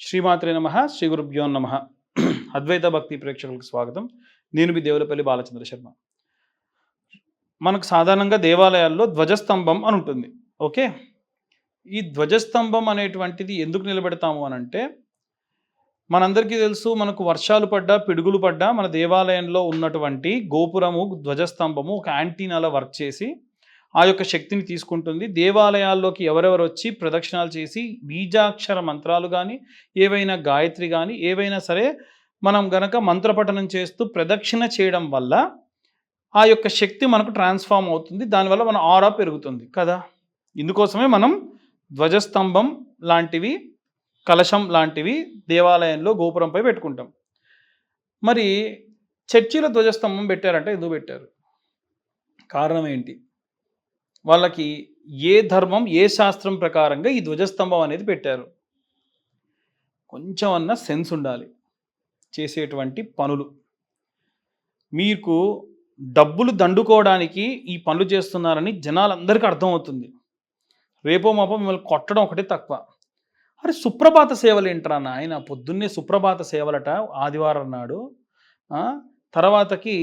శ్రీమాత్రే నమ శ్రీ గురుభ్యో నమ. అద్వైత భక్తి ప్రేక్షకులకు స్వాగతం. నేను మీ దేవులపల్లి బాలచంద్ర శర్మ. మనకు సాధారణంగా దేవాలయాల్లో ధ్వజస్తంభం అని ఉంటుంది. ఓకే? ఈ ధ్వజస్తంభం అనేటువంటిది ఎందుకు నిలబెడతాము అని అంటే మనందరికీ తెలుసు మనకు వర్షాలు పడ్డా పిడుగులు పడ్డా మన దేవాలయంలో ఉన్నటువంటి గోపురము ధ్వజస్తంభము ఒక యాంటీనాలో వర్క్ చేసి ఆ యొక్క శక్తిని తీసుకుంటుంది. దేవాలయాల్లోకి ఎవరెవరు వచ్చి ప్రదక్షిణాలు చేసి బీజాక్షర మంత్రాలు కానీ ఏవైనా గాయత్రి కానీ ఏవైనా సరే మనం గనక మంత్రపఠనం చేస్తూ ప్రదక్షిణ చేయడం వల్ల ఆ యొక్క శక్తి మనకు ట్రాన్స్ఫామ్ అవుతుంది. దానివల్ల మన ఆరా పెరుగుతుంది కదా. ఇందుకోసమే మనం ధ్వజస్తంభం లాంటివి కలశం లాంటివి దేవాలయంలో గోపురంపై పెట్టుకుంటాం. మరి చర్చిలో ధ్వజస్తంభం పెట్టారంటే ఎందుకు పెట్టారు? కారణం ఏంటి? వాళ్ళకి ఏ ధర్మం ఏ శాస్త్రం ప్రకారంగా ఈ ధ్వజస్తంభం అనేది పెట్టారు. కొంచెం అన్న సెన్స్ ఉండాలి చేసేటువంటి పనులు. మీకు డబ్బులు దండుకోవడానికి ఈ పనులు చేస్తున్నారని జనాలందరికీ అర్థమవుతుంది. రేపో మాపో మిమ్మల్ని కొట్టడం ఒకటే తక్కువ. అరే సుప్రభాత సేవలు ఏంట్రా నాయన? పొద్దున్నే సుప్రభాత సేవలట ఆదివారం నాడు తర్వాతకి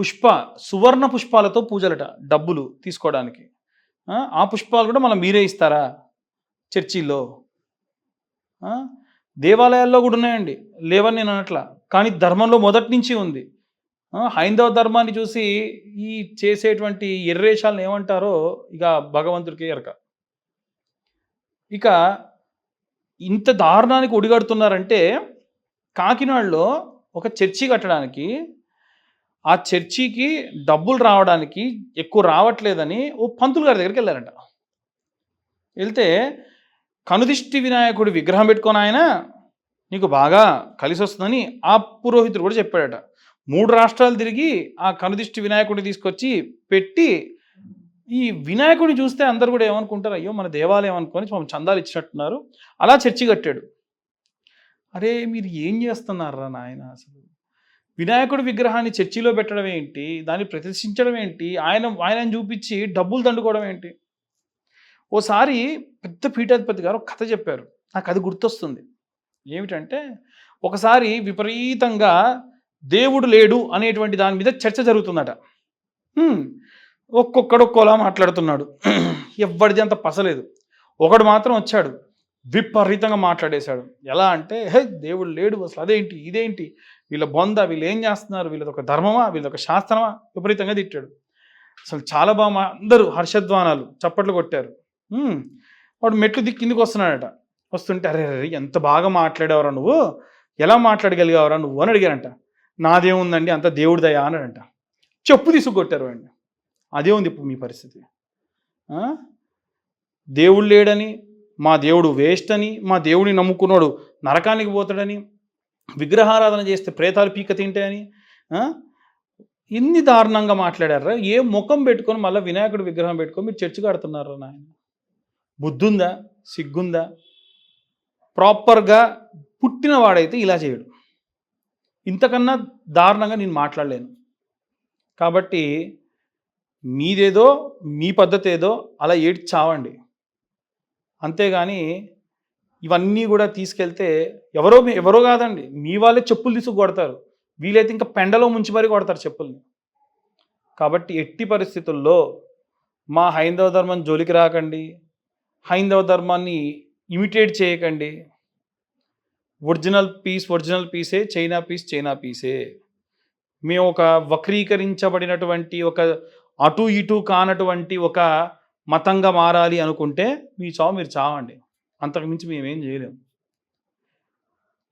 పుష్ప సువర్ణ పుష్పాలతో పూజలట డబ్బులు తీసుకోవడానికి. ఆ, పుష్పాలు కూడా మళ్ళీ మీరే ఇస్తారా? చర్చిల్లో. దేవాలయాల్లో కూడా ఉన్నాయండి. లేవని నేను అనట్లా. కానీ ధర్మంలో మొదటి నుంచి ఉంది. హైందవ ధర్మాన్ని చూసి ఈ చేసేటువంటి ఎర్రేషాలను ఏమంటారో ఇక భగవంతుడికి ఎరక. ఇక ఇంత దారుణానికి ఒడిగడుతున్నారంటే కాకినాడలో ఒక చర్చి కట్టడానికి ఆ చర్చికి డబ్బులు రావడానికి ఎక్కువ రావట్లేదని ఓ పంతులు గారి దగ్గరికి వెళ్ళారంట. వెళ్తే కనుదిష్టి వినాయకుడి విగ్రహం పెట్టుకొని ఆయన నీకు బాగా కలిసి వస్తుందని ఆ పురోహితుడు కూడా చెప్పాడట. మూడు రాష్ట్రాలు తిరిగి ఆ కనుదిష్టి వినాయకుడిని తీసుకొచ్చి పెట్టి ఈ వినాయకుడిని చూస్తే అందరు కూడా ఏమనుకుంటారు? అయ్యో మన దేవాలయం అనుకొని మనం చందాలు ఇచ్చినట్టున్నారు. అలా చర్చి కట్టాడు. అరే మీరు ఏం చేస్తున్నారా నాయన అసలు? వినాయకుడి విగ్రహాన్ని చర్చిలో పెట్టడం ఏంటి? దాన్ని ప్రదర్శించడం ఏంటి? ఆయన ఆయనను చూపించి డబ్బులు దండుకోవడం ఏంటి? ఓసారి పెద్ద పీఠాధిపతి గారు ఒక కథ చెప్పారు. నాకు అది గుర్తొస్తుంది. ఏమిటంటే ఒకసారి విపరీతంగా దేవుడు లేడు అనేటువంటి దాని మీద చర్చ జరుగుతుందట. ఒక్కొక్కడు ఒక్కోలా మాట్లాడుతున్నాడు. ఎవరిది అంత పసలేదు. ఒకడు మాత్రం వచ్చాడు. విపరీతంగా మాట్లాడేశాడు. ఎలా అంటే హే దేవుడు లేడు అసలు అదేంటి? ఇదేంటి? వీళ్ళ బొంద వీళ్ళు ఏం చేస్తున్నారు? వీళ్ళది ఒక ధర్మమా? వీళ్ళది ఒక శాస్త్రమా? విపరీతంగా తిట్టాడు. అసలు చాలా బాగా మా- అందరూ హర్షధ్వానాలు చప్పట్లు కొట్టారు. వాడు మెట్లు దిక్కి కిందికి వస్తున్నాడట. వస్తుంటే అరే అరే ఎంత బాగా మాట్లాడేవరా నువ్వు? ఎలా మాట్లాడగలిగావరా నువ్వు? అని అడిగారంట. నాదేముందండి? అంత దేవుడి దయా అన్నాడంట. చెప్పు తీసుకొట్టారు వాడిని. అదే ఉంది ఇప్పుడు మీ పరిస్థితి. దేవుడు లేడని మా దేవుడు వేస్ట్ అని మా దేవుడిని నమ్ముకున్నాడు నరకానికి పోతాడని విగ్రహారాధన చేస్తే ప్రేతాలు పీక తింటాయని ఇన్ని దారుణంగా మాట్లాడారా? ఏ ముఖం పెట్టుకొని మళ్ళీ వినాయకుడు విగ్రహం పెట్టుకొని మీరు చర్చి కడుతున్నారా నాయన? బుద్ధుందా? సిగ్గుందా? ప్రాపర్గా పుట్టినవాడైతే ఇలా చేయడు. ఇంతకన్నా దారుణంగా నేను మాట్లాడలేను. కాబట్టి మీదేదో మీ పద్ధతి ఏదో అలా ఏడ్చి చావండి అంతేగాని ఇవన్నీ కూడా తీసుకెళ్తే ఎవరో ఎవరో కాదండి మీ వాళ్ళే చెప్పులు తీసుకు కొడతారు. వీలైతే ఇంకా పెండలో ముంచి మరీ కొడతారు చెప్పుల్ని. కాబట్టి ఎట్టి పరిస్థితుల్లో మా హైందవ ధర్మం జోలికి రాకండి హైందవ ధర్మాన్ని ఇమిటేట్ చేయకండి. ఒరిజినల్ పీస్ ఒరిజినల్ పీసే చైనా పీస్ చైనా పీసే. మేము ఒక వక్రీకరించబడినటువంటి ఒక అటు ఇటు కానటువంటి ఒక మతంగా మారాలి అనుకుంటే మీ చావు మీరు చావండి. అంతకుమించి మేమేం చేయలేము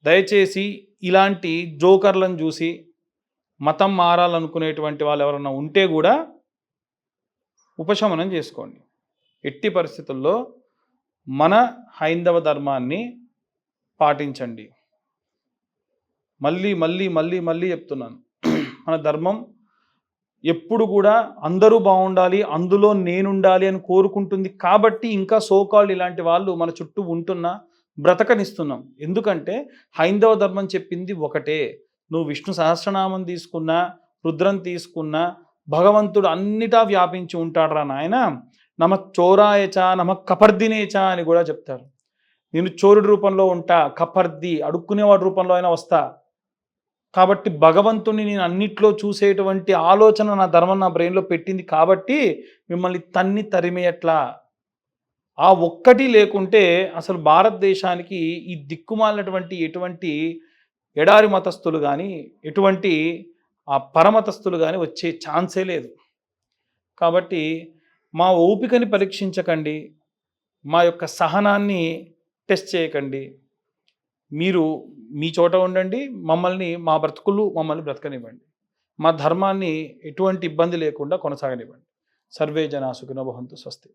దయచేసి ఇలాంటి జోకర్లను చూసి మతం మారాలనుకునేటువంటి వాళ్ళు ఎవరన్నా ఉంటే కూడా ఉపశమనం చేసుకోండి. ఎట్టి పరిస్థితుల్లో మన హైందవ ధర్మాన్ని పాటించండి. మళ్ళీ మళ్ళీ మళ్ళీ మళ్ళీ చెప్తున్నాను. మన ధర్మం ఎప్పుడు కూడా అందరూ బాగుండాలి అందులో నేనుండాలి అని కోరుకుంటుంది. కాబట్టి ఇంకా సోకాల్డ్ ఇలాంటి వాళ్ళు మన చుట్టూ ఉంటున్నా బ్రతకనిస్తున్నాం. ఎందుకంటే హైందవ ధర్మం చెప్పింది ఒకటే. నువ్వు విష్ణు సహస్రనామం తీసుకున్నా రుద్రం తీసుకున్నా భగవంతుడు అన్నిటా వ్యాపించి ఉంటాడురా నాయన. నమ చోరాయచ నమ కపర్దినేచ అని కూడా చెప్తారు. నేను చోరుడి రూపంలో ఉంటా కపర్ది అడుక్కునేవాడి రూపంలో అయినా వస్తా. కాబట్టి భగవంతుని నేను అన్నిట్లో చూసేటువంటి ఆలోచన నా ధర్మం నా బ్రెయిన్లో పెట్టింది కాబట్టి మిమ్మల్ని తన్ని తరిమేయట్లా. ఆ ఒక్కటి లేకుంటే అసలు భారతదేశానికి ఈ దిక్కుమాలినటువంటి ఎటువంటి ఎడారి మతస్థులు కానీ ఎటువంటి ఆ పరమతస్థులు కానీ వచ్చే ఛాన్సే లేదు. కాబట్టి మా ఓపికని పరీక్షించకండి. మా యొక్క సహనాన్ని టెస్ట్ చేయకండి. మీరు మీ చోట ఉండండి మమ్మల్ని మా బ్రతుకులు మమ్మల్ని బ్రతకనివ్వండి. మా ధర్మాన్ని ఎటువంటి ఇబ్బంది లేకుండా కొనసాగనివ్వండి. సర్వే జనా సుఖినోభవంతు స్వస్తి.